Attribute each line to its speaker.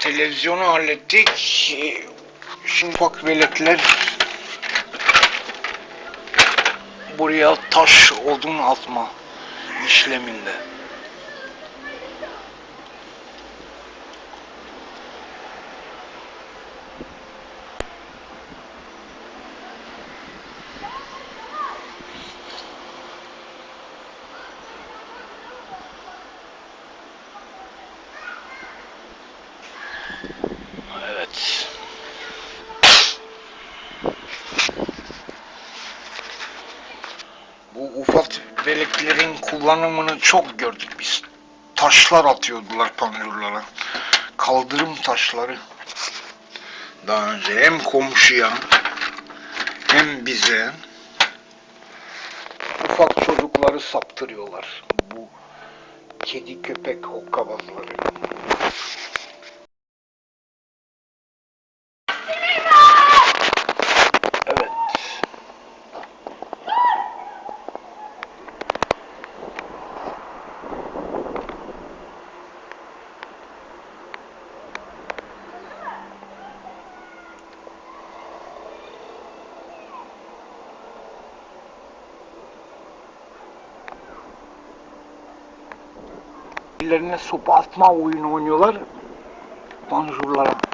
Speaker 1: Televizyonu hallettik. Şimdi ufak veletler buraya taş odun atma işleminde. Evet. Bu ufak veletlerin kullanımını çok gördük biz. Taşlar atıyordular panjurlara. Kaldırım taşları. Daha önce hem komşuya hem bize ufak çocukları saptırıyorlar. Bu kedi köpek hokkabazları. Evet. Ellerine sopa atma oyunu oynuyorlar. Panjurlara.